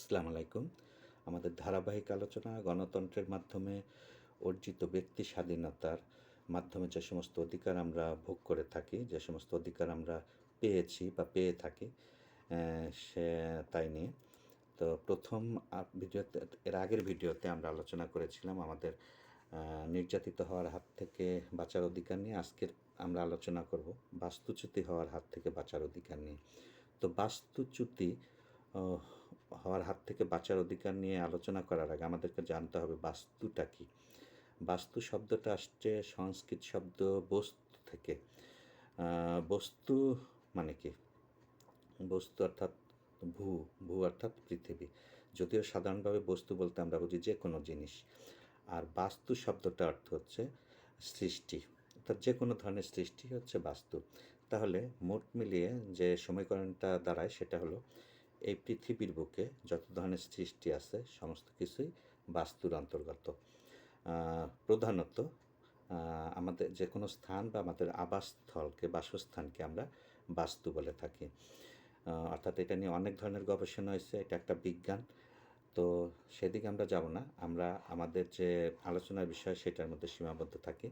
আসসালামু আলাইকুম। আমাদের ধারাবাহিক আলোচনা গণতন্ত্রের মাধ্যমে অর্জিত ব্যক্তি স্বাধীনতার মাধ্যমে যে সমস্ত অধিকার আমরা ভোগ করে থাকি, যে সমস্ত অধিকার আমরা পেয়েছি বা পেয়ে থাকি সে, তাই নিয়ে। তো প্রথম ভিডিওতে, এর আগের ভিডিওতে আমরা আলোচনা করেছিলাম আমাদের নির্যাতিত হওয়ার হাত থেকে বাঁচার অধিকার নিয়ে। আজকের আমরা আলোচনা করব বাস্তুচ্যুতি হওয়ার হাত থেকে বাঁচার অধিকার নিয়ে। তো বাস্তুচ্যুতি হওয়ার হাত থেকে বাঁচার অধিকার নিয়ে আলোচনা করার আগে আমাদেরকে জানতে হবে বাস্তুটা কি? বাস্তু শব্দটা আসছে সংস্কৃত শব্দ বস্তু থেকে। বস্তু মানে কি? বস্তু অর্থাৎ ভূ ভূ অর্থাৎ পৃথিবী। যদিও সাধারণভাবে বস্তু বলতে আমরা বুঝি যে কোনো জিনিস। আর বাস্তু শব্দটা অর্থ হচ্ছে সৃষ্টি। অর্থাৎ যে কোনো ধরনের সৃষ্টি হচ্ছে বাস্তু। তাহলে মোট মিলিয়ে যে সমীকরণটা দাঁড়ায় সেটা হলো এই পৃথিবীর বুকে যত ধরনের সৃষ্টি আছে, সমস্ত কিছুই বাস্তুর অন্তর্গত। প্রধানত আমাদের যে কোনো স্থান বা আমাদের আবাসস্থলকে, বাসস্থানকে আমরা বাস্তু বলে থাকি। অর্থাৎ এটা নিয়ে অনেক ধরনের গবেষণা হয়েছে, এটা একটা বিজ্ঞান। তো সেদিকে আমরা যাব না। আমরা আমাদের যে আলোচনার বিষয়, সেটার মধ্যে সীমাবদ্ধ থাকি।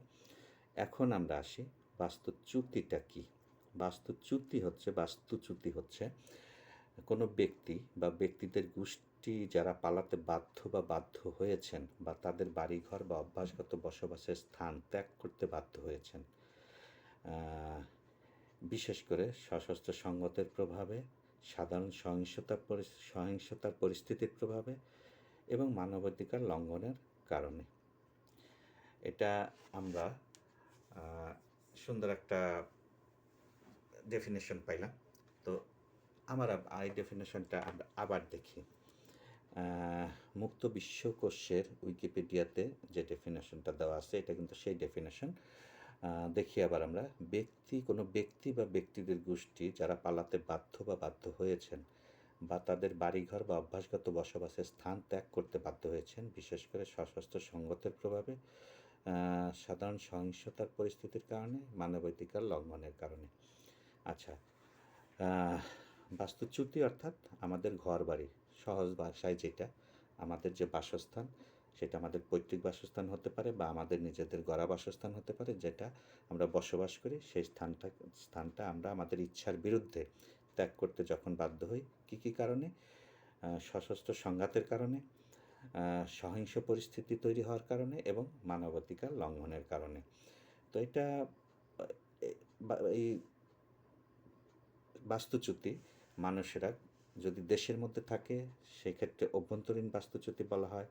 এখন আমরা আসি, বাস্তুচ্যুতিটা কি? বাস্তুচ্যুতি হচ্ছে বাস্তুচ্যুতি হচ্ছে কোনো ব্যক্তি বা ব্যক্তিদের গোষ্ঠী যারা পালাতে বাধ্য বা বাধ্য হয়েছেন বা তাদের বাড়িঘর বা অভ্যাসগত বসবাসের স্থান ত্যাগ করতে বাধ্য হয়েছেন বিশেষ করে সশস্ত্র সংগতের প্রভাবে, সাধারণ সহিংসতা সহিংসতার পরিস্থিতির প্রভাবে এবং মানবাধিকার লঙ্ঘনের কারণে। এটা আমরা সুন্দর একটা ডেফিনেশন পাইলাম। আমার এই ডেফিনেশনটা আবার দেখি। মুক্ত বিশ্বকোষের উইকিপিডিয়াতে যে ডেফিনেশনটা দেওয়া আছে, এটা কিন্তু সেই ডেফিনেশন। দেখি আবার আমরা। ব্যক্তি, কোনো ব্যক্তি বা ব্যক্তিদের গোষ্ঠী যারা পালাতে বাধ্য বা বাধ্য হয়েছেন বা তাদের বাড়িঘর বা অভ্যাসগত বসবাসের স্থান ত্যাগ করতে বাধ্য হয়েছেন, বিশেষ করে সশস্ত্র সংগতের প্রভাবে সাধারণ সহিংসতার পরিস্থিতির কারণে, মানবাধিকার লঙ্ঘনের কারণে। আচ্ছা বাস্তুচ্যুতি অর্থাৎ আমাদের ঘর বাড়ি সহজ ভাষায় যেটা, আমাদের যে বাসস্থান, সেটা আমাদের পৈতৃক বাসস্থান হতে পারে বা আমাদের নিজেদের গড়া বাসস্থান হতে পারে যেটা আমরা বসবাস করি, সেই স্থানটা স্থানটা আমরা আমাদের ইচ্ছার বিরুদ্ধে ত্যাগ করতে যখন বাধ্য হই। কী কী কারণে? সশস্ত্র সংঘাতের কারণে সহিংস পরিস্থিতি তৈরি হওয়ার কারণে এবং মানবাধিকার লঙ্ঘনের কারণে। তো এটা এই বাস্তুচ্যুতি মানুষেরা যদি দেশের মধ্যে থাকে, সেক্ষেত্রে অভ্যন্তরীণ বাস্তুচ্যুতি বলা হয়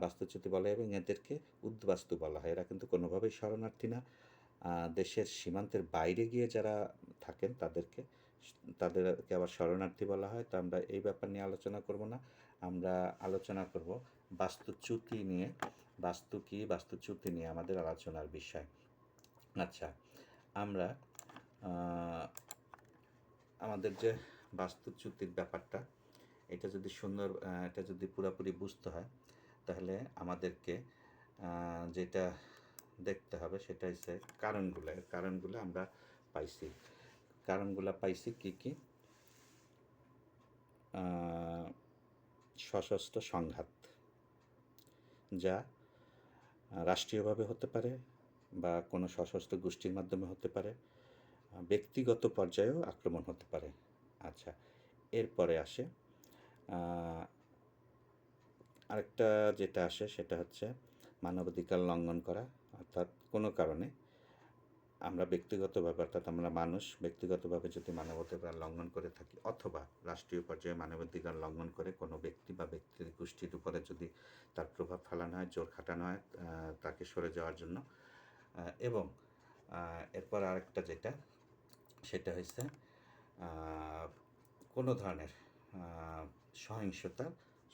বাস্তুচ্যুতি বলা হয় এবং এদেরকে উদ্বাস্তু বলা হয়। এরা কিন্তু কোনোভাবেই শরণার্থী না। দেশের সীমান্তের বাইরে গিয়ে যারা থাকেন, তাদেরকে তাদেরকে আবার শরণার্থী বলা হয়। তো আমরা এই ব্যাপার নিয়ে আলোচনা করব না। আমরা আলোচনা করব বাস্তুচ্যুতি নিয়ে। বাস্তু কি? বাস্তুচ্যুতি নিয়ে আমাদের আলোচনার বিষয়। আচ্ছা আমরা আমাদের যে বাস্তু চুক্তির ব্যাপারটা, এটা যদি সুন্দর এটা যদি পুরোপুরি বুঝতে হয়, তাহলে আমাদেরকে যেটা দেখতে হবে সেটা হচ্ছে কারণগুলো কারণগুলো আমরা পাইছি। কারণগুলো পাইছি কি কি? সশস্ত্র সংঘাত, যা রাষ্ট্রীয়ভাবে হতে পারে বা কোনো সশস্ত্র গোষ্ঠীর মাধ্যমে হতে পারে ব্যক্তিগত পর্যায়েও আক্রমণ হতে পারে। আচ্ছা এরপরে আসে আরেকটা যেটা আসে সেটা হচ্ছে মানবাধিকার লঙ্ঘন করা, অর্থাৎ কোনো কারণে আমরা ব্যক্তিগতভাবে, অর্থাৎ আমরা মানুষ ব্যক্তিগতভাবে যদি মানবাধিকার লঙ্ঘন করে থাকি, অথবা রাষ্ট্রীয় পর্যায়ে মানবাধিকার লঙ্ঘন করে কোনো ব্যক্তি বা ব্যক্তির গোষ্ঠীর উপরে যদি তার প্রভাব ফেলানো হয়, জোর খাটানো হয় তাকে সরে যাওয়ার জন্য এবং এরপর আরেকটা যেটা সেটা হচ্ছে কোনো ধরনের সহিংসতা,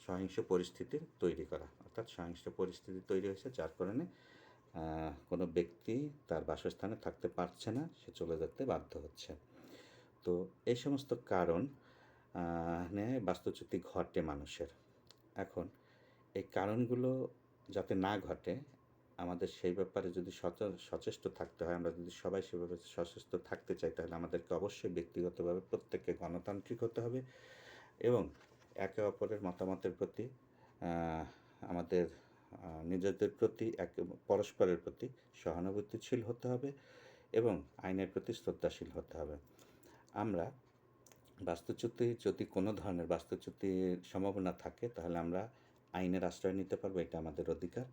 সহিংস পরিস্থিতির তৈরি করা। অর্থাৎ সহিংস পরিস্থিতি তৈরি হয়েছে যার কারণে কোনো ব্যক্তি তার বাসস্থানে থাকতে পারছে না, সে চলে যেতে বাধ্য হচ্ছে। তো এই সমস্ত কারণ বাস্তুচ্যুতি ঘটে মানুষের। এখন এই কারণগুলো যাতে না ঘটে আমাদের সেই ব্যাপারে যদি সচ- সচেষ্ট থাকতে হয়, আমরা যদি সবাই সেভাবে সচেষ্ট থাকতে চাই, তাহলে আমাদেরকে অবশ্যই ব্যক্তিগতভাবে প্রত্যেককে গণতান্ত্রিক হতে হবে এবং একে অপরের মতামতের প্রতি আমাদের নিজেদের প্রতি, এক, পরস্পরের প্রতি সহানুভূতিশীল হতে হবে এবং আইনের প্রতি শ্রদ্ধাশীল হতে হবে। আমরা বাস্তুচ্যুতি যদি কোনো ধরনের বাস্তুচ্যুতির সম্ভাবনা থাকে, তাহলে আমরা আইনের আশ্রয় নিতে পারব, এটা আমাদের অধিকার।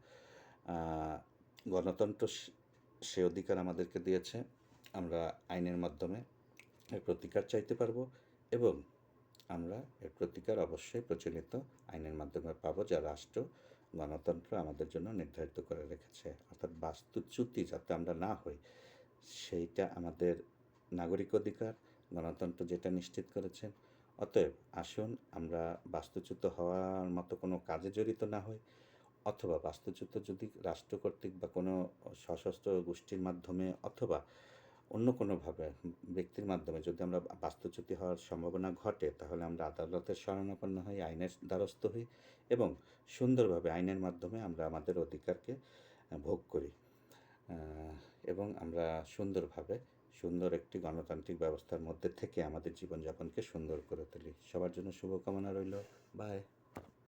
গণতন্ত্র সে- অধিকার আমাদেরকে দিয়েছে। আমরা আইনের মাধ্যমে এর প্রতিকার চাইতে পারব এবং আমরা এর প্রতিকার অবশ্যই প্রচলিত আইনের মাধ্যমে পাবো যা রাষ্ট্র গণতন্ত্র আমাদের জন্য নির্ধারিত করে রেখেছে। অর্থাৎ বাস্তুচ্যুতি যাতে আমরা না হই, সেইটা আমাদের নাগরিক অধিকার, গণতন্ত্র যেটা নিশ্চিত করেছেন অতএব আসুন আমরা বাস্তুচ্যুত হওয়ার মতো কোনো কাজে জড়িত না হই। অথবা বাস্তুচ্যুত যদি রাষ্ট্র কর্তৃক বা কোনো সশস্ত্র গোষ্ঠীর মাধ্যমে অথবা অন্য কোনোভাবে ব্যক্তির মাধ্যমে যদি আমরা বাস্তুচ্যুতি হওয়ার সম্ভাবনা ঘটে, তাহলে আমরা আদালতের শরণাপন্ন হই, আইনের দ্বারস্থ হই এবং সুন্দরভাবে আইনের মাধ্যমে আমরা আমাদের অধিকারকে ভোগ করি। এবং আমরা সুন্দরভাবে, সুন্দর একটি গণতান্ত্রিক ব্যবস্থার মধ্যে থেকে আমাদের জীবনযাপনকে সুন্দর করে তুলি। সবার জন্য শুভকামনা রইল। বাই